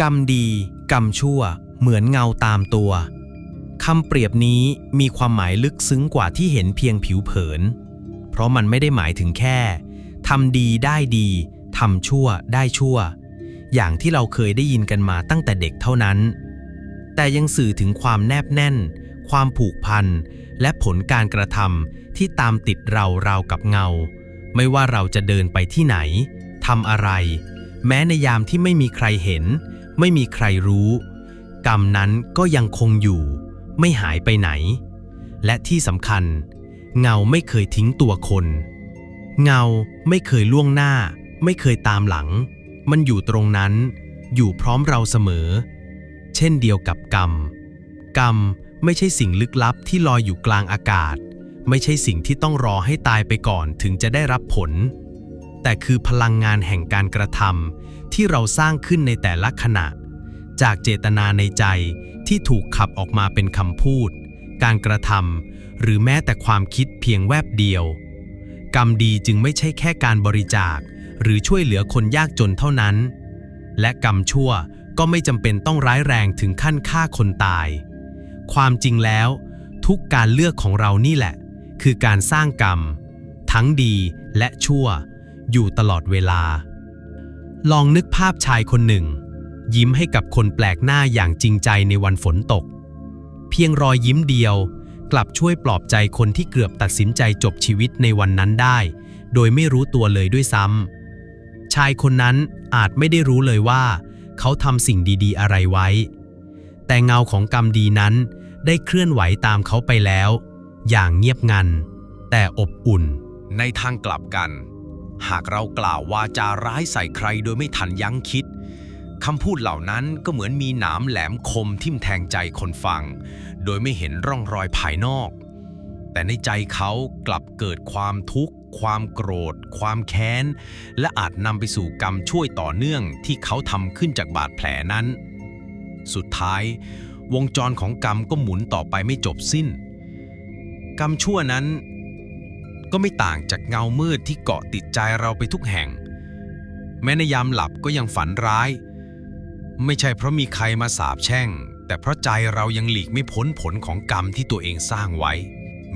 กรรมดี กรรมชั่ว เหมือนเงาตามตัวคำเปรียบนี้มีความหมายลึกซึ้งกว่าที่เห็นเพียงผิวเผิน เพราะมันไม่ได้หมายถึงแค่ทำดีได้ดีทำชั่วได้ชั่ว อย่างที่เราเคยได้ยินกันมาตั้งแต่เด็กเท่านั้น แต่ยังสื่อถึงความแนบแน่น ความผูกพัน และผลการกระทำที่ตามติดเราราวกับเงา ไม่ว่าเราจะเดินไปที่ไหนทำอะไร แม้ในยามที่ไม่มีใครเห็น ไม่มีใครรู้ กรรมนั้นก็ยังคงอยู่ ไม่หายไปไหน และที่สำคัญ เงาไม่เคยทิ้งตัวคน เงาไม่เคยล่วงหน้า ไม่เคยตามหลัง มันอยู่ตรงนั้น อยู่พร้อมเราเสมอ เช่นเดียวกับกรรม กรรมไม่ใช่สิ่งลึกลับที่ลอยอยู่กลางอากาศ ไม่ใช่สิ่งที่ต้องรอให้ตายไปก่อนถึงจะได้รับผล แต่คือพลังงานแห่งการกระทำที่เราสร้างขึ้นในแต่ละขณะ จากเจตนาในใจที่ถูกขับออกมาเป็นคำพูด การกระทำหรือแม้แต่ความคิดเพียงแวบเดียว กรรมดีจึงไม่ใช่แค่การบริจาค หรือช่วยเหลือคนยากจนเท่านั้น และกรรมชั่วก็ไม่จำเป็นต้องร้ายแรงถึงขั้นฆ่าคนตาย ความจริงแล้ว ทุกการเลือกของเรานี่แหละ คือการสร้างกรรม ทั้งดีและชั่ว อยู่ตลอดเวลา ลองนึกภาพชายคนหนึ่ง ยิ้มให้กับคนแปลกหน้าอย่างจริงใจในวันฝนตก เพียงรอยยิ้มเดียว กลับช่วยปลอบใจคนที่เกือบตัดสินใจจบชีวิตในวันนั้นได้ โดยไม่รู้ตัวเลยด้วยซ้ำชายคนนั้นอาจไม่ได้รู้เลยว่า เขาทำสิ่งดีๆ อะไรไว้ แต่เงาของกรรมดีนั้นได้เคลื่อนไหวตามเขาไปแล้ว อย่างเงียบงัน แต่อบอุ่น ในทางกลับกัน หากเรากล่าววาจาร้ายใส่ใครโดยไม่ทันยั้งคิด คำพูดเหล่านั้นก็เหมือนมีหนามแหลมคมทิ่มแทงใจคนฟัง โดยไม่เห็นร่องรอยภายนอก แต่ในใจเขากลับเกิดความทุกข์ ความโกรธ ความแค้น และอาจนำไปสู่กรรมช่วยต่อเนื่องที่เขาทำขึ้นจากบาดแผลนั้น สุดท้าย วงจรของกรรมก็หมุนต่อไปไม่จบสิ้น กรรมชั่วนั้น ก็ไม่ต่างจากเงามืดที่เกาะติดใจเราไปทุกแห่ง แม้ในยามหลับก็ยังฝันร้าย ไม่ใช่เพราะมีใครมาสาบแช่ง แต่เพราะใจเรายังหลีกไม่พ้นผลของกรรมที่ตัวเองสร้างไว้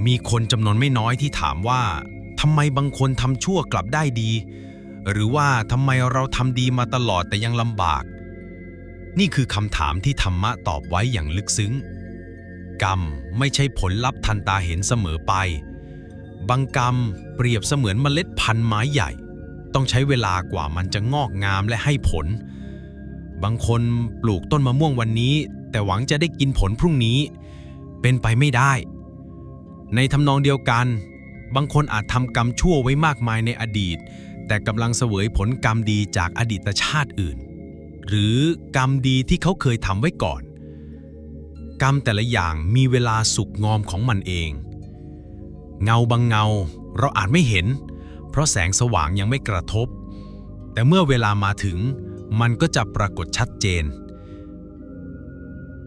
มีคนจำนวนไม่น้อยที่ถามว่าทำไมบางคนทำชั่วกลับได้ดี หรือว่าทำไมเราทำดีมาตลอดแต่ยังลำบาก นี่คือคำถามที่ธรรมะตอบไว้อย่างลึกซึ้ง กรรมไม่ใช่ผลลัพธ์ทันตาเห็นเสมอไป บางกรรมเปรียบเสมือนเมล็ดพันธุ์ไม้ใหญ่ ต้องใช้เวลากว่ามันจะงอกงามและให้ผล บางคนปลูกต้นมะม่วงวันนี้ แต่หวังจะได้กินผลพรุ่งนี้ เป็นไปไม่ได้ ในทำนองเดียวกัน บางคนอาจทำกรรมชั่วไว้มากมายในอดีต แต่กำลังเสวยผลกรรมดีจากอดีตชาติอื่น หรือกรรมดีที่เขาเคยทำไว้ก่อน กรรมแต่ละอย่างมีเวลาสุกงอมของมันเอง เงาบางเงาเราอาจไม่เห็น เพราะแสงสว่างยังไม่กระทบ แต่เมื่อเวลามาถึง มันก็จะปรากฏชัดเจน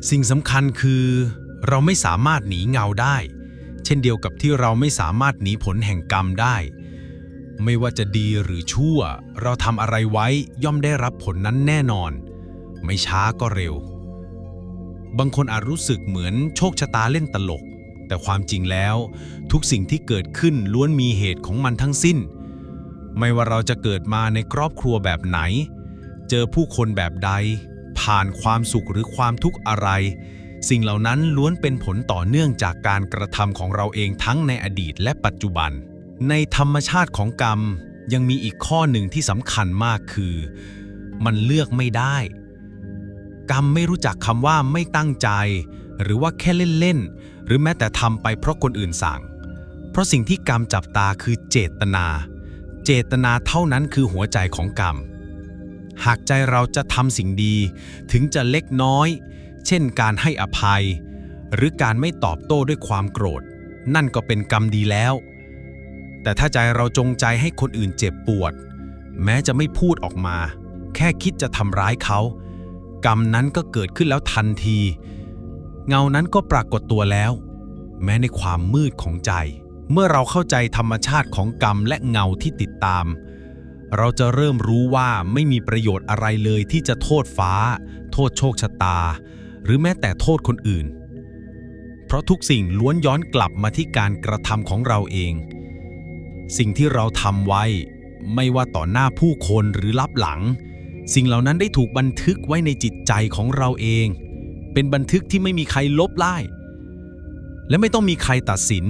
สิ่งสำคัญคือ เราไม่สามารถหนีเงาได้ เช่นเดียวกับที่เราไม่สามารถหนีผลแห่งกรรมได้ ไม่ว่าจะดีหรือชั่ว เราทำอะไรไว้ย่อมได้รับผลนั้นแน่นอน ไม่ช้าก็เร็ว บางคนอาจรู้สึกเหมือนโชคชะตาเล่นตลก แต่ความจริงแล้ว ทุกสิ่งที่เกิดขึ้นล้วนมีเหตุของมันทั้งสิ้น ไม่ว่าเราจะเกิดมาในครอบครัวแบบไหน เจอผู้คนแบบใด ผ่านความสุขหรือความทุกข์อะไร สิ่งเหล่านั้นล้วนเป็นผลต่อเนื่องจากการกระทำของเราเองทั้งในอดีตและปัจจุบัน ในธรรมชาติของกรรมยังมีอีกข้อหนึ่งที่สำคัญมากคือ มันเลือกไม่ได้ กรรมไม่รู้จักคำว่าไม่ตั้งใจ หรือว่าแค่เล่นๆ หรือแม้แต่ทำไปเพราะคนอื่นสั่ง เพราะสิ่งที่กรรมจับตาคือเจตนา เจตนาเท่านั้นคือหัวใจของกรรม หากใจเราจะทำสิ่งดี ถึงจะเล็กน้อย เช่นการให้อภัย หรือการไม่ตอบโต้ด้วยความโกรธ นั่นก็เป็นกรรมดีแล้ว แต่ถ้าใจเราจงใจให้คนอื่นเจ็บปวด แม้จะไม่พูดออกมา แค่คิดจะทำร้ายเขา กรรมนั้นก็เกิดขึ้นแล้วทันที เงานั้นก็ปรากฏตัวแล้ว แม้ในความมืดของใจ เมื่อเราเข้าใจธรรมชาติของกรรมและเงาที่ติดตาม เราจะเริ่มรู้ว่าไม่มีประโยชน์อะไรเลยที่จะโทษฟ้า โทษโชคชะตา หรือแม้แต่โทษคนอื่น เพราะทุกสิ่งล้วนย้อนกลับมาที่การกระทำของเราเอง สิ่งที่เราทำไว้ ไม่ว่าต่อหน้าผู้คนหรือลับหลัง สิ่งเหล่านั้นได้ถูกบันทึกไว้ในจิตใจของเราเอง เป็นบันทึกที่ไม่มีใครลบไล่และไม่ต้องมีใครตัดสิน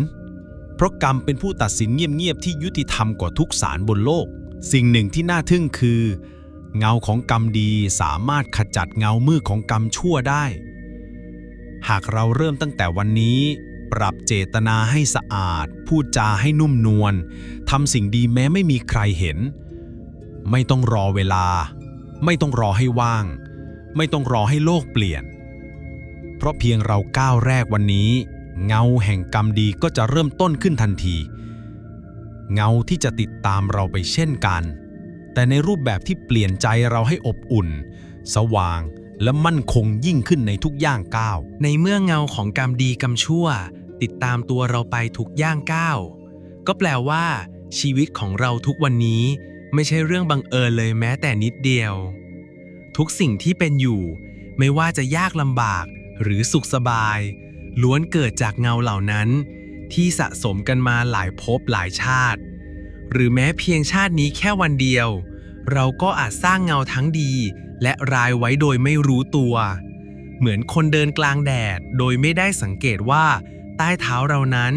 เพราะกรรมเป็นผู้ตัดสินเงียบๆที่ยุติธรรมกว่าทุกศาลบนโลก สิ่งหนึ่งที่น่าทึ่งคือ เงาของกรรมดีสามารถขจัดเงามืดของกรรมชั่วได้ หากเราเริ่มตั้งแต่วันนี้ ปรับเจตนาให้สะอาด พูดจาให้นุ่มนวลทำสิ่งดีแม้ไม่มีใครเห็น ไม่ต้องรอเวลา ไม่ต้องรอให้ว่าง ไม่ต้องรอให้โลกเปลี่ยน เพราะเพียงเราก้าวแรกวันนี้ เงาแห่งกรรมดีก็จะเริ่มต้นขึ้นทันที เงาที่จะติดตามเราไปเช่นกัน แต่ในรูปแบบที่เปลี่ยนใจเราให้อบอุ่น สว่างและมั่นคงยิ่งขึ้นในทุกย่างก้าว ในเมื่อเงาของกรรมดีกรรมชั่ว ติดตามตัวเราไปทุกย่างก้าว ก็แปลว่า ชีวิตของเราทุกวันนี้ ไม่ใช่เรื่องบังเอิญเลยแม้แต่นิดเดียว ทุกสิ่งที่เป็นอยู่ ไม่ว่าจะยากลำบากหรือสุขสบาย ล้วนเกิดจากเงาเหล่านั้น ที่สะสมกันมาหลายภพหลายชาติ หรือแม้เพียงชาตินี้แค่วันเดียว เราก็อาจสร้างเงาทั้งดี และร้ายไว้โดยไม่รู้ตัว เหมือนคนเดินกลางแดดโดยไม่ได้สังเกตว่า ใต้เท้าเรานั้น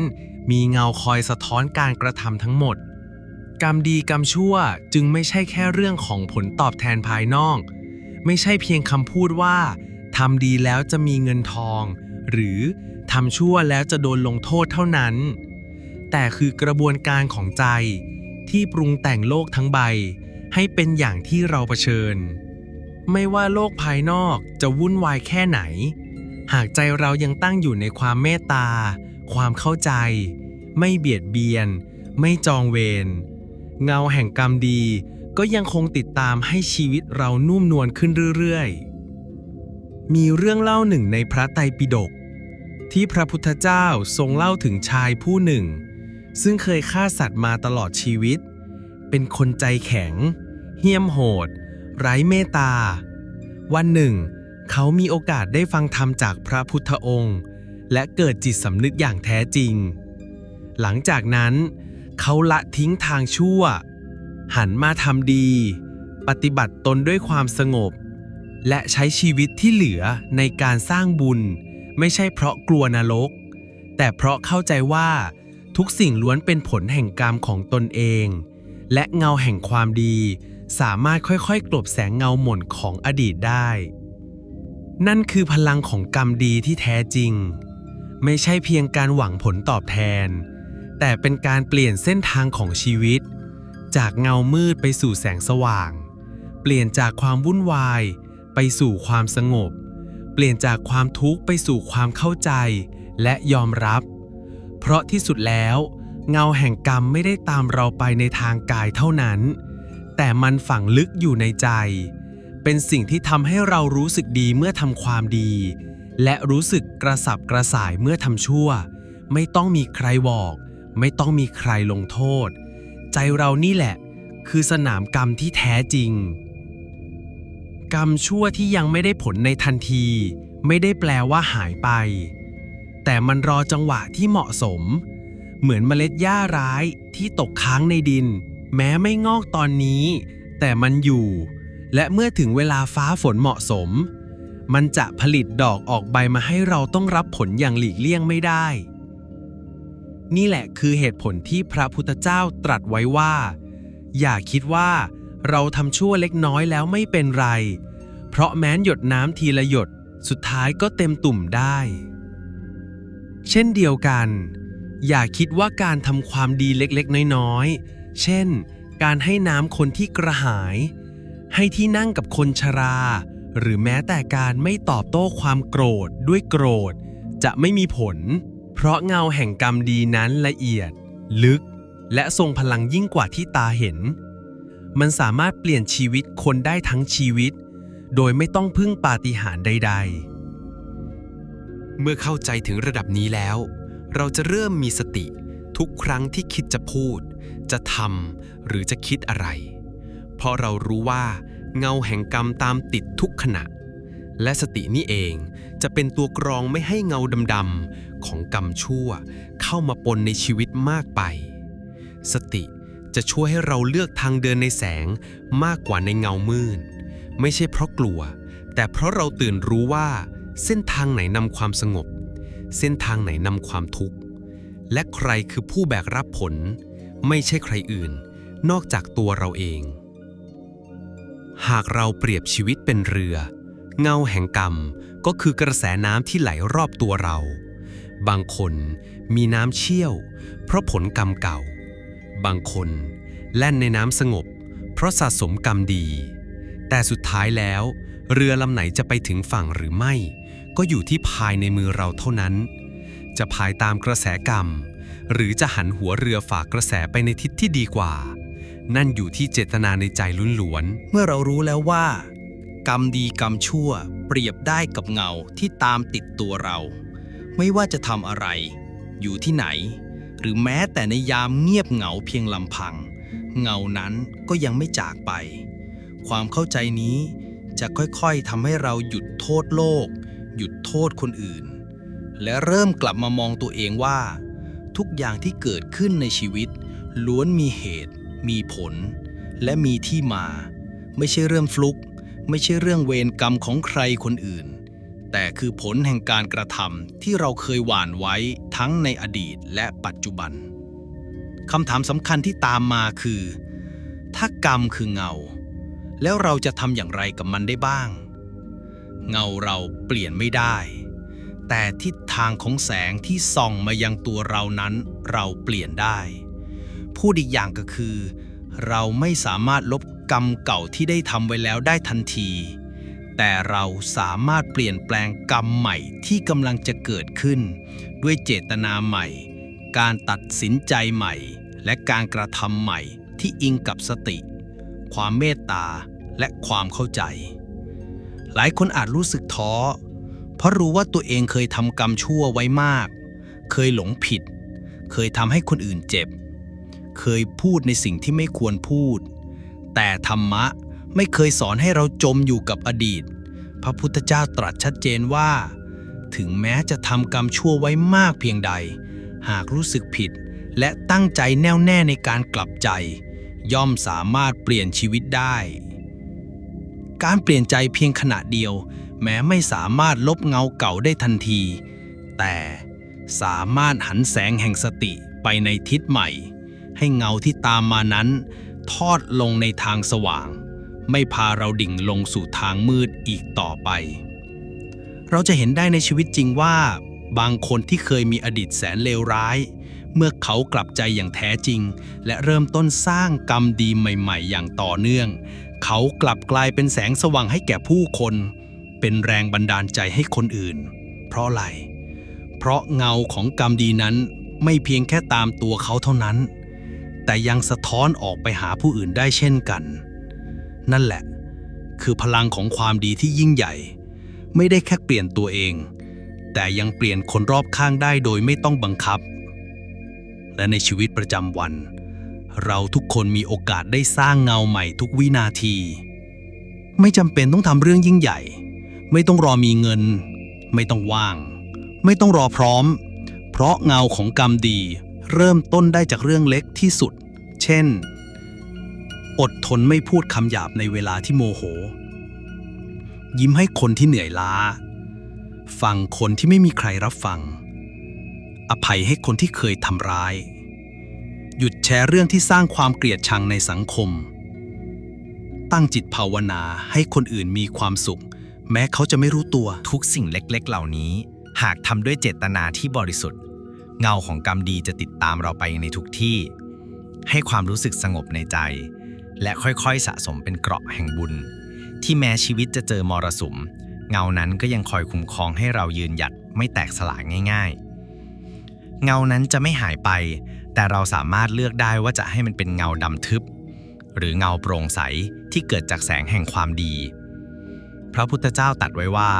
มีเงาคอยสะท้อนการกระทำทั้งหมด กรรมดีกรรมชั่วจึงไม่ใช่แค่เรื่องของผลตอบแทนภายนอก ไม่ใช่เพียงคำพูดว่าทำดีแล้วจะมีเงินทอง หรือ ทำชั่วแล้วจะโดนลงโทษเท่านั้น แต่คือกระบวนการของใจที่ปรุงแต่งโลกทั้งใบ ให้เป็นอย่างที่เราเผชิญ ไม่ว่าโลกภายนอกจะวุ่นวายแค่ไหน หากใจเรายังตั้งอยู่ในความเมตตา ความเข้าใจ ไม่เบียดเบียน ไม่จองเวร เงาแห่งกรรมดีก็ยังคงติดตามให้ชีวิตเรานุ่มนวลขึ้นเรื่อยๆ มีเรื่องเล่าหนึ่งในพระไตรปิฎก ที่พระพุทธเจ้าทรงเล่าถึงชายผู้หนึ่ง ซึ่งเคยฆ่าสัตว์มาตลอดชีวิต เป็นคนใจแข็ง เหี้ยมโหด ไร้เมตตา วันหนึ่ง เขามีโอกาสได้ฟังธรรมจากพระพุทธองค์ และเกิดจิตสำนึกอย่างแท้จริง หลังจากนั้น เขาละทิ้งทางชั่ว หันมาทำดี ปฏิบัติตนด้วยความสงบ และใช้ชีวิตที่เหลือในการสร้างบุญ ไม่ใช่เพราะกลัวนรก แต่เพราะเข้าใจว่า ทุกสิ่งล้วนเป็นผลแห่งกรรมของตนเอง และเงาแห่งความดี สามารถค่อยๆ กลบแสงเงาหม่นของอดีตได้ นั่นคือพลังของกรรมดีที่แท้จริง ไม่ใช่เพียงการหวังผลตอบแทน แต่เป็นการเปลี่ยนเส้นทางของชีวิต จากเงามืดไปสู่แสงสว่าง เปลี่ยนจากความวุ่นวายไปสู่ความสงบ ปลี่ยนจากความทุกข์ไปสู่ความเข้าใจและยอมรับ เพราะที่สุดแล้ว เงาแห่งกรรมไม่ได้ตามเราไปในทางกายเท่านั้น แต่มันฝังลึกอยู่ในใจ เป็นสิ่งที่ทำให้เรารู้สึกดีเมื่อทำความดี และรู้สึกกระสับกระส่ายเมื่อทำชั่ว ไม่ต้องมีใครบอก ไม่ต้องมีใครลงโทษ ใจเรานี่แหละ คือสนามกรรมที่แท้จริง กรรมชั่วที่ยังไม่ได้ผลในทันที ไม่ได้แปลว่าหายไป แต่มันรอจังหวะที่เหมาะสม เหมือนเมล็ดหญ้าร้ายที่ตกค้างในดิน แม้ไม่งอกตอนนี้ แต่มันอยู่ และเมื่อถึงเวลาฟ้าฝนเหมาะสม มันจะผลิตดอกออกใบมาให้เราต้องรับผลอย่างหลีกเลี่ยงไม่ได้ นี่แหละคือเหตุผลที่พระพุทธเจ้าตรัสไว้ว่า อย่าคิดว่า เราทำชั่วเล็กน้อยแล้วไม่เป็นไร เพราะแม้นหยดน้ำทีละหยดสุดท้ายก็เต็มตุ่มได้ เช่นเดียวกัน อย่าคิดว่าการทำความดีเล็กๆ น้อยๆ เช่น การให้น้ำคนที่กระหาย ให้ที่นั่งกับคนชรา หรือแม้แต่การไม่ตอบโต้ความโกรธด้วยโกรธ จะไม่มีผล เพราะเงาแห่งกรรมดีนั้นละเอียด ลึก และทรงพลังยิ่งกว่าที่ตาเห็น มันสามารถเปลี่ยนชีวิตคนได้ทั้งชีวิต โดยไม่ต้องพึ่งปาฏิหาริย์ใด ๆ เมื่อเข้าใจถึงระดับนี้แล้ว เราจะเริ่มมีสติทุกครั้งที่คิดจะพูด จะทำหรือจะคิดอะไร เพราะเรารู้ว่า เงาแห่งกรรมตามติดทุกขณะ และสตินี่เองจะเป็นตัวกรองไม่ให้เงาดำๆของกรรมชั่ว เข้ามาปนในชีวิตมากไป สติ จะช่วยให้เราเลือกทางเดินในแสงมากกว่าในเงามืด ไม่ใช่เพราะกลัว แต่เพราะเราตื่นรู้ว่า เส้นทางไหนนำความสงบ เส้นทางไหนนำความทุกข์ และใครคือผู้แบกรับผล ไม่ใช่ใครอื่น นอกจากตัวเราเอง หากเราเปรียบชีวิตเป็นเรือ เงาแห่งกรรมก็คือกระแสน้ำที่ไหลรอบตัวเรา บางคนมีน้ำเชี่ยว เพราะผลกรรมเก่า บางคน แล่นในน้ำสงบ เพราะสะสมกรรมดี แต่สุดท้ายแล้ว เรือลำไหนจะไปถึงฝั่งหรือไม่ ก็อยู่ที่ภายในมือเราเท่านั้น จะพายตามกระแสกรรม หรือจะหันหัวเรือฝากกระแสไปในทิศที่ดีกว่า นั่นอยู่ที่เจตนาในใจล้วนๆ เมื่อเรารู้แล้วว่า กรรมดีกรรมชั่ว เปรียบได้กับเงาที่ตามติดตัวเรา ไม่ว่าจะทำอะไร อยู่ที่ไหน หรือแม้แต่ในยามเงียบเหงาเพียงลำพัง เงานั้นก็ยังไม่จากไป ความเข้าใจนี้จะค่อยๆทำให้เราหยุดโทษโลก หยุดโทษคนอื่น และเริ่มกลับมามองตัวเองว่า ทุกอย่างที่เกิดขึ้นในชีวิต ล้วนมีเหตุ มีผล และมีที่มา ไม่ใช่เรื่องฟลุก ไม่ใช่เรื่องเวรกรรมของใครคนอื่น แต่คือผลแห่งการกระทำที่เราเคยหว่านไว้ทั้งในอดีตและปัจจุบันคำถามสำคัญที่ตามมาคือ ถ้ากรรมคือเงา แล้วเราจะทำอย่างไรกับมันได้บ้าง เงาเราเปลี่ยนไม่ได้ แต่ทิศทางของแสงที่ส่องมายังตัวเรานั้นเราเปลี่ยนได้ พูดอีกอย่างก็คือ เราไม่สามารถลบกรรมเก่าที่ได้ทำไว้แล้วได้ทันที แต่เราสามารถเปลี่ยนแปลงกรรมใหม่ที่กำลังจะเกิดขึ้น ด้วยเจตนาใหม่ การตัดสินใจใหม่ และการกระทำใหม่ที่อิงกับสติ ความเมตตาและความเข้าใจ หลายคนอาจรู้สึกท้อ เพราะรู้ว่าตัวเองเคยทำกรรมชั่วไว้มาก เคยหลงผิด เคยทำให้คนอื่นเจ็บ เคยพูดในสิ่งที่ไม่ควรพูด แต่ธรรมะไม่เคยสอนให้เราจมอยู่กับอดีต พระพุทธเจ้าตรัสชัดเจนว่า ถึงแม้จะทำกรรมชั่วไว้มากเพียงใด หากรู้สึกผิดและตั้งใจแน่วแน่ในการกลับใจ ย่อมสามารถเปลี่ยนชีวิตได้ การเปลี่ยนใจเพียงขณะเดียว แม้ไม่สามารถลบเงาเก่าได้ทันที แต่สามารถหันแสงแห่งสติไปในทิศใหม่ ให้เงาที่ตามมานั้น ทอดลงในทางสว่าง ไม่พาเราดิ่งลงสู่ทางมืดอีกต่อไป เราจะเห็นได้ในชีวิตจริงว่า บางคนที่เคยมีอดีตแสนเลวร้าย เมื่อเขากลับใจอย่างแท้จริง และเริ่มต้นสร้างกรรมดีใหม่ ๆ อย่างต่อเนื่อง เขากลับกลายเป็นแสงสว่างให้แก่ผู้คน เป็นแรงบันดาลใจให้คนอื่น เพราะอะไร เพราะเงาของกรรมดีนั้นไม่เพียงแค่ตามตัวเขาเท่านั้น แต่ยังสะท้อนออกไปหาผู้อื่นได้เช่นกัน นั่นแหละ คือพลังของความดีที่ยิ่งใหญ่ ไม่ได้แค่เปลี่ยนตัวเอง แต่ยังเปลี่ยนคนรอบข้างได้โดยไม่ต้องบังคับ และในชีวิตประจำวัน เราทุกคนมีโอกาสได้สร้างเงาใหม่ทุกวินาที ไม่จำเป็นต้องทำเรื่องยิ่งใหญ่ ไม่ต้องรอมีเงิน ไม่ต้องว่าง ไม่ต้องรอพร้อม เพราะเงาของกรรมดี เริ่มต้นได้จากเรื่องเล็กที่สุด เช่น อดทนไม่พูดคำหยาบในเวลาที่โมโห ยิ้มให้คนที่เหนื่อยล้า ฟังคนที่ไม่มีใครรับฟัง อภัยให้คนที่เคยทำร้าย หยุดแชร์เรื่องที่สร้างความเกลียดชังในสังคม ตั้งจิตภาวนาให้คนอื่นมีความสุข แม้เขาจะไม่รู้ตัว ทุกสิ่งเล็กๆ เหล่านี้ หากทำด้วยเจตนาที่บริสุทธิ์ เงาของกรรมดีจะติดตามเราไปในทุกที่ ให้ความรู้สึกสงบในใจ และค่อยๆ สะสมเป็นเกราะแห่งบุญ ที่แม้ชีวิตจะเจอมรสุม เงานั้นก็ยังคอยคุ้มครองให้เรายืนหยัดไม่แตกสลายง่าย ๆ เงานั้นจะไม่หายไป แต่เราสามารถเลือกได้ว่าจะให้มันเป็นเงาดำทึบ หรือเงาโปร่งใสที่เกิดจากแสงแห่งความดี พระพุทธเจ้าตัดไว้ว่า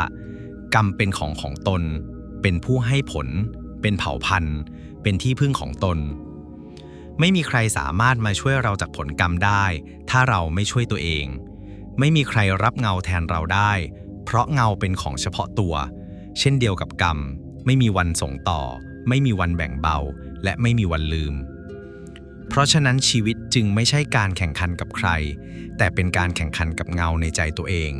กรรมเป็นของของตน เป็นผู้ให้ผล เป็นเผ่าพันธุ์ เป็นที่พึ่งของตน ไม่มีใครสามารถมาช่วยเราจากผลกรรมได้ ถ้าเราไม่ช่วยตัวเอง ไม่มีใครรับเงาแทนเราได้ เพราะเงาเป็นของเฉพาะตัว เช่นเดียวกับกรรม ไม่มีวันส่งต่อ ไม่มีวันแบ่งเบา และไม่มีวันลืม เพราะฉะนั้นชีวิตจึงไม่ใช่การแข่งขันกับใคร แต่เป็นการแข่งขันกับเงาในใจตัวเอง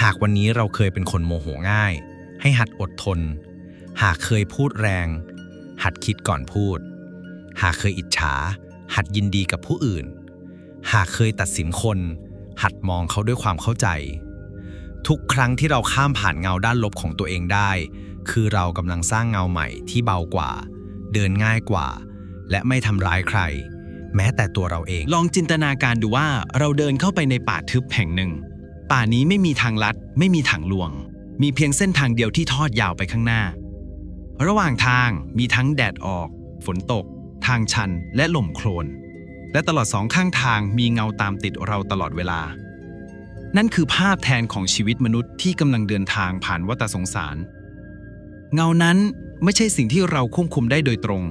หากวันนี้เราเคยเป็นคนโมโหง่าย ให้หัดอดทน หากเคยพูดแรง หัดคิดก่อนพูด หากเคยอิจฉา หัดยินดีกับผู้อื่น หากเคยตัดสินคน หัดมองเขาด้วยความเข้าใจ ทุกครั้งที่เราข้ามผ่านเงาด้านลบของตัวเองได้ คือเรากำลังสร้างเงาใหม่ที่เบากว่า เดินง่ายกว่า และไม่ทำร้ายใคร แม้แต่ตัวเราเอง ลองจินตนาการดูว่าเราเดินเข้าไปในป่าทึบแห่งหนึ่ง ป่านี้ไม่มีทางลัด ไม่มีทางลวง มีเพียงเส้นทางเดียวที่ทอดยาวไปข้างหน้า ระหว่างทางมีทั้งแดดออก ฝนตก ทางชันและหล่มโคลน และตลอดสองข้างทางมีเงาตามติดเราตลอดเวลา นั่นคือภาพแทนของชีวิตมนุษย์ที่กำลังเดินทางผ่านวัฏสงสาร เงานั้นไม่ใช่สิ่งที่เราควบคุมได้โดยตรง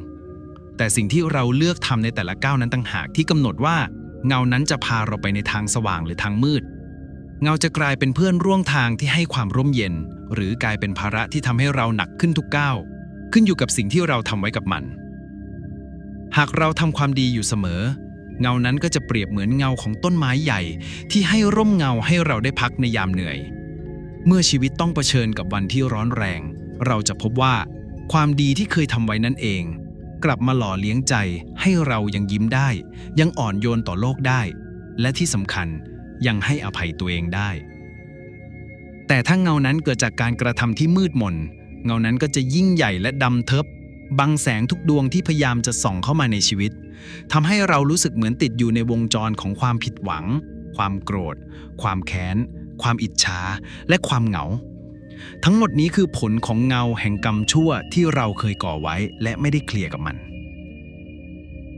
แต่สิ่งที่เราเลือกทำในแต่ละก้าวนั้นต่างหากที่กำหนดว่าเงานั้นจะพาเราไปในทางสว่างหรือทางมืด เงาจะกลายเป็นเพื่อนร่วมทางที่ให้ความร่มเย็น หรือกลายเป็นภาระที่ทำให้เราหนักขึ้นทุกก้าวขึ้นอยู่กับสิ่งที่เราทำไว้กับมัน หากเราทำความดีอยู่เสมอ เงานั้นก็จะเปรียบเหมือนเงาของต้นไม้ใหญ่ ที่ให้ร่มเงาให้เราได้พักในยามเหนื่อย เมื่อชีวิตต้องเผชิญกับวันที่ร้อนแรง เราจะพบว่า ความดีที่เคยทำไว้นั่นเอง กลับมาหล่อเลี้ยงใจให้เรายังยิ้มได้ ยังอ่อนโยนต่อโลกได้ และที่สำคัญยังให้อภัยตัวเองได้ แต่ถ้าเงานั้นเกิดจากการกระทำที่มืดมน เงานั้นก็จะยิ่งใหญ่และดำเทิบ บังแสงทุกดวงที่พยายามจะส่องเข้ามาในชีวิตทำให้เรารู้สึกเหมือนติดอยู่ในวงจรของความผิดหวัง ความโกรธ ความแค้น ความอิจฉา และความเหงา ทั้งหมดนี้คือผลของเงาแห่งกรรมชั่วที่เราเคยก่อไว้และไม่ได้เคลียร์กับมัน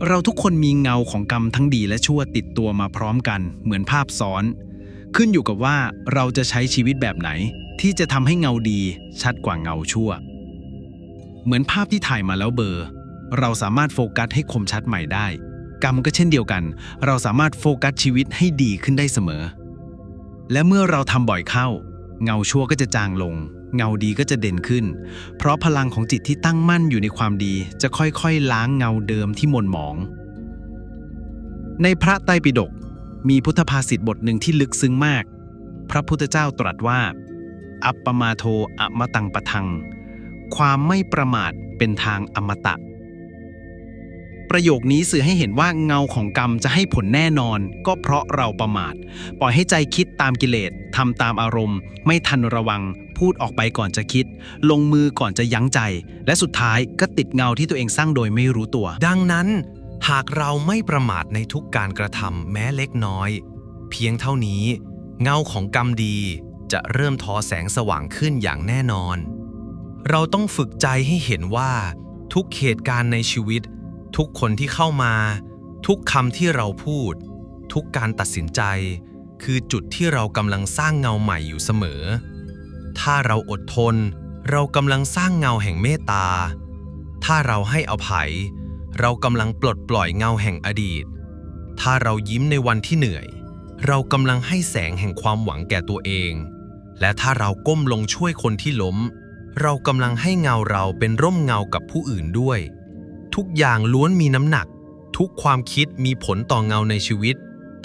เราทุกคนมีเงาของกรรมทั้งดีและชั่วติดตัวมาพร้อมกัน เหมือนภาพซ้อน ขึ้นอยู่กับว่าเราจะใช้ชีวิตแบบไหน ที่จะทำให้เงาดีชัดกว่าเงาชั่ว เหมือนภาพที่ถ่ายมาแล้วเบลอเราสามารถโฟกัสให้คมชัดใหม่ได้ กรรมก็เช่นเดียวกัน เราสามารถโฟกัสชีวิตให้ดีขึ้นได้เสมอ และเมื่อเราทำบ่อยเข้า เงาชั่วก็จะจางลง เงาดีก็จะเด่นขึ้น เพราะพลังของจิตที่ตั้งมั่นอยู่ในความดี จะค่อยๆล้างเงาเดิมที่หม่นหมอง ในพระไตรปิฎกมีพุทธภาษิตบทหนึ่งที่ลึกซึ้งมาก พระพุทธเจ้าตรัสว่า อัปปมาโทอมตังปะทัง ความไม่ประมาทเป็นทางอมตะ ประโยคนี้สื่อให้เห็นว่าเงาของกรรมจะให้ผลแน่นอน ก็เพราะเราประมาท ปล่อยให้ใจคิดตามกิเลสทำตามอารมณ์ ไม่ทันระวัง พูดออกไปก่อนจะคิด ลงมือก่อนจะยั้งใจ และสุดท้ายก็ติดเงาที่ตัวเองสร้างโดยไม่รู้ตัว ดังนั้น หากเราไม่ประมาทในทุกการกระทำแม้เล็กน้อย เพียงเท่านี้ เงาของกรรมดีจะเริ่มทอแสงสว่างขึ้นอย่างแน่นอน เราต้องฝึกใจให้เห็นว่า ทุกเหตุการณ์ในชีวิต ทุกคนที่เข้ามา ทุกคำที่เราพูด ทุกการตัดสินใจ คือจุดที่เรากำลังสร้างเงาใหม่อยู่เสมอ ถ้าเราอดทน เรากำลังสร้างเงาแห่งเมตตา ถ้าเราให้อภัย เรากำลังปลดปล่อยเงาแห่งอดีต ถ้าเรายิ้มในวันที่เหนื่อย เรากำลังให้แสงแห่งความหวังแก่ตัวเอง และถ้าเราก้มลงช่วยคนที่ล้ม เรากำลังให้เงาเราเป็นร่มเงากับผู้อื่นด้วย ทุกอย่างล้วนมีน้ำหนัก ทุกความคิดมีผลต่อเงาในชีวิต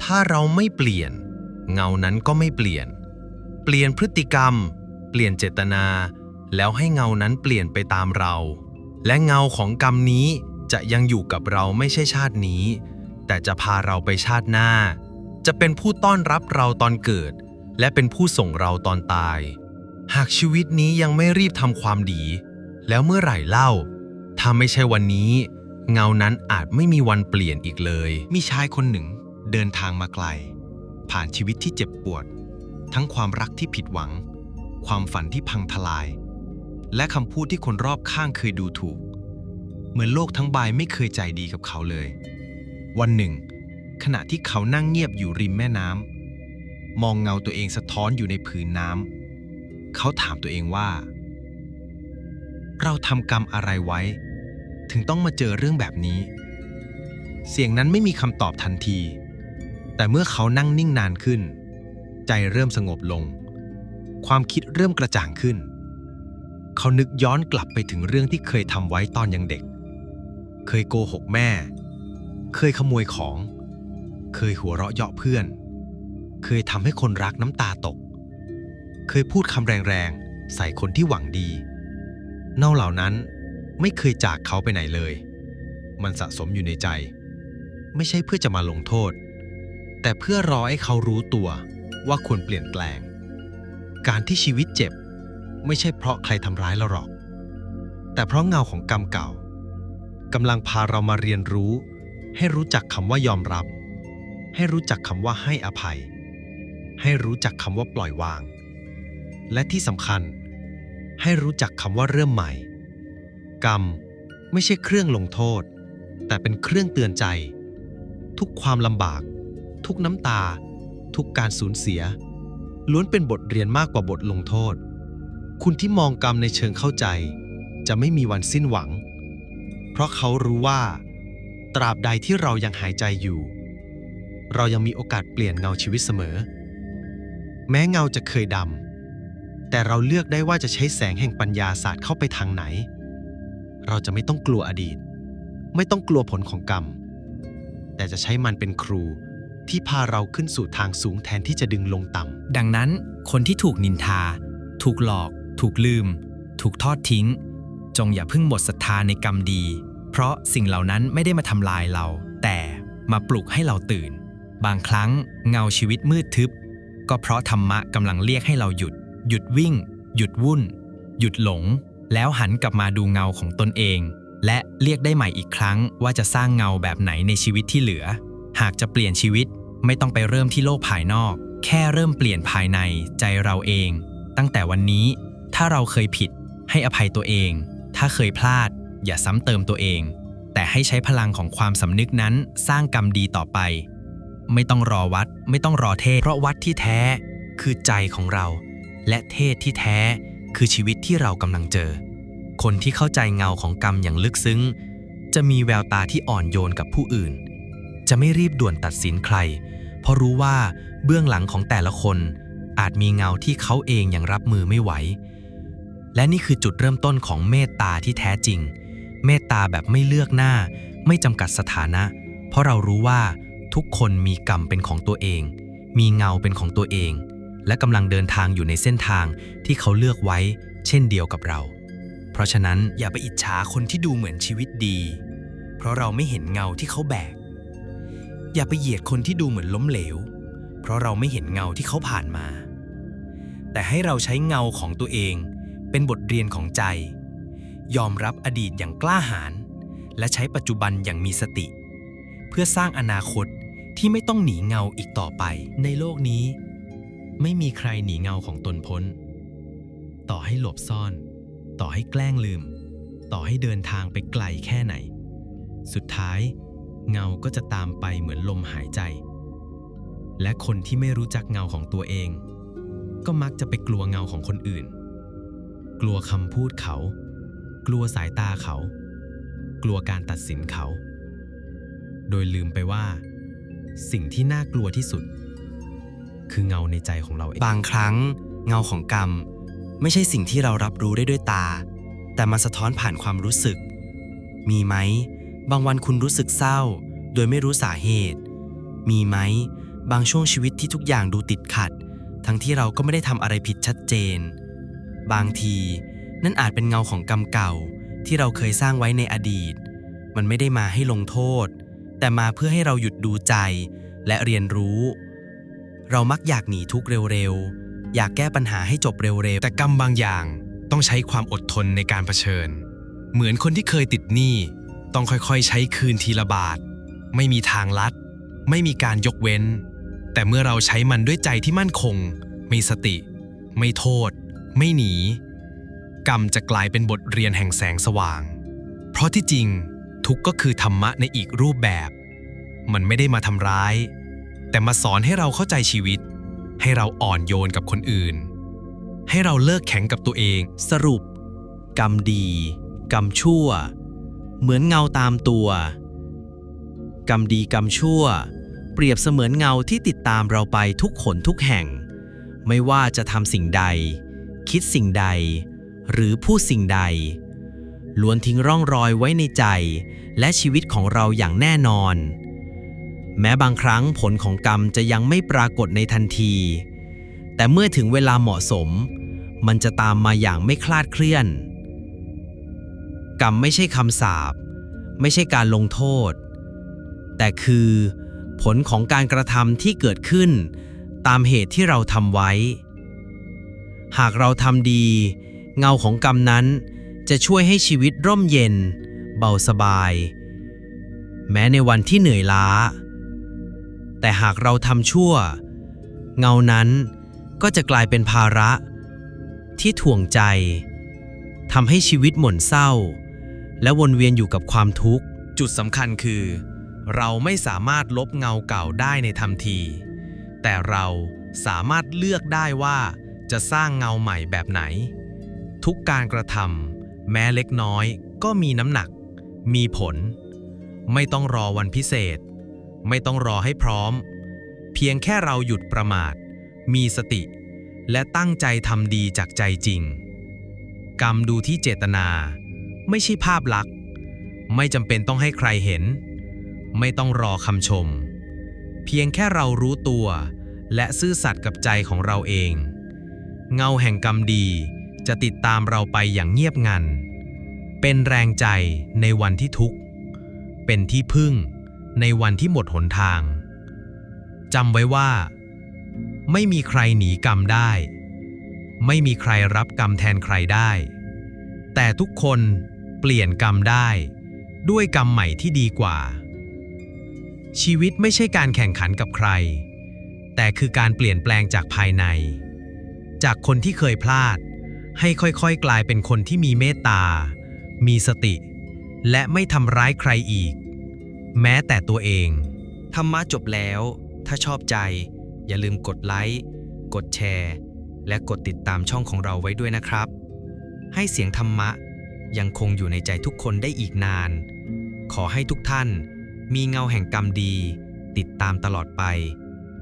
ถ้าเราไม่เปลี่ยน เงานั้นก็ไม่เปลี่ยน เปลี่ยนพฤติกรรม เปลี่ยนเจตนา แล้วให้เงานั้นเปลี่ยนไปตามเรา และเงาของกรรมนี้จะยังอยู่กับเราไม่ใช่ชาตินี้ แต่จะพาเราไปชาติหน้า จะเป็นผู้ต้อนรับเราตอนเกิด และเป็นผู้ส่งเราตอนตาย หากชีวิตนี้ยังไม่รีบทำความดี แล้วเมื่อไหร่เล่า ถ้าไม่ใช่วันนี้ เงานั้นอาจไม่มีวันเปลี่ยนอีกเลย มีชายคนหนึ่งเดินทางมาไกล ผ่านชีวิตที่เจ็บปวด ทั้งความรักที่ผิดหวัง ความฝันที่พังทลาย และคำพูดที่คนรอบข้างเคยดูถูก เหมือนโลกทั้งใบไม่เคยใจดีกับเขาเลย วันหนึ่ง ขณะที่เขานั่งเงียบอยู่ริมแม่น้ำมองเงาตัวเองสะท้อนอยู่ในผืนน้ำ เขาถามตัวเองว่า เราทำกรรมอะไรไว้ ถึงต้องมาเจอเรื่องแบบนี้ เสียงนั้นไม่มีคำตอบทันที แต่เมื่อเขานั่งนิ่งนานขึ้น ใจเริ่มสงบลง ความคิดเริ่มกระจ่างขึ้น เขานึกย้อนกลับไปถึงเรื่องที่เคยทำไว้ตอนยังเด็ก เคยโกหกแม่ เคยขโมยของ เคยหัวเราะเยาะเพื่อน เคยทำให้คนรักน้ำตาตก เคยพูดคำแรงๆ ใส่คนที่หวังดี เน่าเหล่านั้นไม่เคยจากเขาไปไหนเลย มันสะสมอยู่ในใจ ไม่ใช่เพื่อจะมาลงโทษ แต่เพื่อรอให้เขารู้ตัวว่าควรเปลี่ยนแปลง การที่ชีวิตเจ็บ ไม่ใช่เพราะใครทำร้ายเราหรอก แต่เพราะเงาของกรรมเก่ากำลังพาเรามาเรียนรู้ ให้รู้จักคำว่ายอมรับ ให้รู้จักคำว่าให้อภัย ให้รู้จักคำว่าปล่อยวาง และที่สำคัญ ให้รู้จักคำว่าเริ่มใหม่ กรรมไม่ใช่เครื่องลงโทษ แต่เป็นเครื่องเตือนใจ ทุกความลำบาก ทุกน้ำตา ทุกการสูญเสีย ล้วนเป็นบทเรียนมากกว่าบทลงโทษ คุณที่มองกรรมในเชิงเข้าใจ จะไม่มีวันสิ้นหวัง เพราะเขารู้ว่า ตราบใดที่เรายังหายใจอยู่ เรายังมีโอกาสเปลี่ยนเงาชีวิตเสมอ แม้เงาจะเคยดำ แต่เราเลือกได้ว่าจะใช้แสงแห่งปัญญาศาสตร์เข้าไปทางไหน เราจะไม่ต้องกลัวอดีต ไม่ต้องกลัวผลของกรรม แต่จะใช้มันเป็นครูที่พาเราขึ้นสู่ทางสูงแทนที่จะดึงลงต่ำดังนั้นคนที่ถูกนินทา ถูกหลอก ถูกลืม ถูกทอดทิ้ง จงอย่าเพิ่งหมดศรัทธาในกรรมดี เพราะสิ่งเหล่านั้นไม่ได้มาทำลายเรา แต่มาปลุกให้เราตื่น บางครั้งเงาชีวิตมืดทึบ ก็เพราะธรรมะกำลังเรียกให้เราหยุด หยุดวิ่ง หยุดวุ่น หยุดหลง แล้วหันกลับมาดูเงาของตนเอง และเรียกได้ใหม่อีกครั้งว่าจะสร้างเงาแบบไหนในชีวิตที่เหลือ หากจะเปลี่ยนชีวิตไม่ต้องไปเริ่มที่โลกภายนอก แค่เริ่มเปลี่ยนภายในใจเราเอง ตั้งแต่วันนี้ ถ้าเราเคยผิด ให้อภัยตัวเอง ถ้าเคยพลาด อย่าซ้ำเติมตัวเอง แต่ให้ใช้พลังของความสำนึกนั้นสร้างกรรมดีต่อไป ไม่ต้องรอวัด ไม่ต้องรอเทศเพราะวัดที่แท้คือใจของเรา และเทศที่แท้คือชีวิตที่เรากำลังเจอ คนที่เข้าใจเงาของกรรมอย่างลึกซึ้ง จะมีแววตาที่อ่อนโยนกับผู้อื่น จะไม่รีบด่วนตัดสินใคร เพราะรู้ว่าเบื้องหลังของแต่ละคนอาจมีเงาที่เขาเองยังรับมือไม่ไหว และนี่คือจุดเริ่มต้นของเมตตาที่แท้จริง เมตตาแบบไม่เลือกหน้า ไม่จำกัดสถานะ เพราะเรารู้ว่าทุกคนมีกรรมเป็นของตัวเอง มีเงาเป็นของตัวเอง และกำลังเดินทางอยู่ในเส้นทางที่เขาเลือกไว้ เช่นเดียวกับเรา เพราะฉะนั้นอย่าไปอิจฉาคนที่ดูเหมือนชีวิตดี เพราะเราไม่เห็นเงาที่เขาแบก อย่าไปเหยียดคนที่ดูเหมือนล้มเหลว เพราะเราไม่เห็นเงาที่เขาผ่านมา แต่ให้เราใช้เงาของตัวเอง เป็นบทเรียนของใจ ยอมรับอดีตอย่างกล้าหาญและใช้ปัจจุบันอย่างมีสติ เพื่อสร้างอนาคตที่ไม่ต้องหนีเงาอีกต่อไป ในโลกนี้ ไม่มีใครหนีเงาของตนพ้น ต่อให้หลบซ่อน ต่อให้แกล้งลืม ต่อให้เดินทางไปไกลแค่ไหน สุดท้าย เงาก็จะตามไปเหมือนลมหายใจ และคนที่ไม่รู้จักเงาของตัวเอง ก็มักจะไปกลัวเงาของคนอื่น กลัวคำพูดเขา กลัวสายตาเขา กลัวการตัดสินเขา โดยลืมไปว่า สิ่งที่น่ากลัวที่สุด คือเงาในใจของเราเองบางครั้ง เงาของกรรม ไม่ใช่สิ่งที่เรารับรู้ได้ด้วยตา แต่มันสะท้อนผ่านความรู้สึก มีไหม บางวันคุณรู้สึกเศร้า โดยไม่รู้สาเหตุ มีไหม บางช่วงชีวิตที่ทุกอย่างดูติดขัด ทั้งที่เราก็ไม่ได้ทำอะไรผิดชัดเจน บางที นั่นอาจเป็นเงาของกรรมเก่าที่เราเคยสร้างไว้ในอดีต มันไม่ได้มาให้ลงโทษ แต่มาเพื่อให้เราหยุดดูใจและเรียนรู้ เรามักอยากหนีทุกข์เร็วๆ อยากแก้ปัญหาให้จบเร็วๆ แต่กรรมบางอย่างต้องใช้ความอดทนในการเผชิญ เหมือนคนที่เคยติดหนี้ต้องค่อยๆ ใช้คืนทีละบาท ไม่มีทางลัด ไม่มีการยกเว้น แต่เมื่อเราใช้มันด้วยใจที่มั่นคง มีสติ ไม่โทษ ไม่หนี กรรมจะกลายเป็นบทเรียนแห่งแสงสว่าง เพราะที่จริงทุกก็คือธรรมะในอีกรูปแบบ มันไม่ได้มาทำร้าย แต่มาสอนให้เราเข้าใจชีวิต ให้เราอ่อนโยนกับคนอื่น ให้เราเลิกแข็งกับตัวเอง สรุป กรรมดี กรรมชั่ว เหมือนเงาตามตัว กรรมดีกรรมชั่ว เปรียบเสมือนเงาที่ติดตามเราไปทุกขนทุกแห่ง ไม่ว่าจะทำสิ่งใด คิดสิ่งใด หรือพูดสิ่งใดล้วนทิ้งร่องรอยไว้ในใจ และชีวิตของเราอย่างแน่นอน แม้บางครั้งผลของกรรมจะยังไม่ปรากฏในทันที แต่เมื่อถึงเวลาเหมาะสม มันจะตามมาอย่างไม่คลาดเคลื่อน กรรมไม่ใช่คำสาปไม่ใช่การลงโทษ แต่คือผลของการกระทำที่เกิดขึ้น ตามเหตุที่เราทำไว้ หากเราทำดี เงาของกรรมนั้นจะช่วยให้ชีวิตร่มเย็น เบาสบาย แม้ในวันที่เหนื่อยล้า แต่หากเราทำชั่ว เงานั้นก็จะกลายเป็นภาระ ที่ถ่วงใจทำให้ชีวิตหม่นเศร้า และวนเวียนอยู่กับความทุกข์ จุดสำคัญคือ เราไม่สามารถลบเงาเก่าได้ในทันที แต่เราสามารถเลือกได้ว่าจะสร้างเงาใหม่แบบไหน ทุกการกระทำแม้เล็กน้อยก็มีน้ำหนัก มีผล ไม่ต้องรอวันพิเศษ ไม่ต้องรอให้พร้อม เพียงแค่เราหยุดประมาท มีสติ และตั้งใจทำดีจากใจจริง กรรมดูที่เจตนา ไม่ใช่ภาพลักษณ์ ไม่จำเป็นต้องให้ใครเห็น ไม่ต้องรอคำชม เพียงแค่เรารู้ตัว และซื่อสัตย์กับใจของเราเอง เงาแห่งกรรมดีจะติดตามเราไปอย่างเงียบงัน เป็นแรงใจในวันที่ทุกข์ เป็นที่พึ่ง ในวันที่หมดหนทางจำไว้ว่า ไม่มีใครหนีกรรมได้ ไม่มีใครรับกรรมแทนใครได้ แต่ทุกคนเปลี่ยนกรรมได้ ด้วยกรรมใหม่ที่ดีกว่า ชีวิตไม่ใช่การแข่งขันกับใคร แต่คือการเปลี่ยนแปลงจากภายใน จากคนที่เคยพลาด ให้ค่อยๆกลายเป็นคนที่มีเมตตา มีสติ และไม่ทำร้ายใครอีก แม้แต่ตัวเอง ธรรมะจบแล้ว ถ้าชอบใจ อย่าลืมกดไลค์กดแชร์ และกดติดตามช่องของเราไว้ด้วยนะครับ ให้เสียงธรรมะยังคงอยู่ในใจทุกคนได้อีกนาน ขอให้ทุกท่าน มีเงาแห่งกรรมดี ติดตามตลอดไป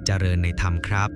เจริญในธรรมครับ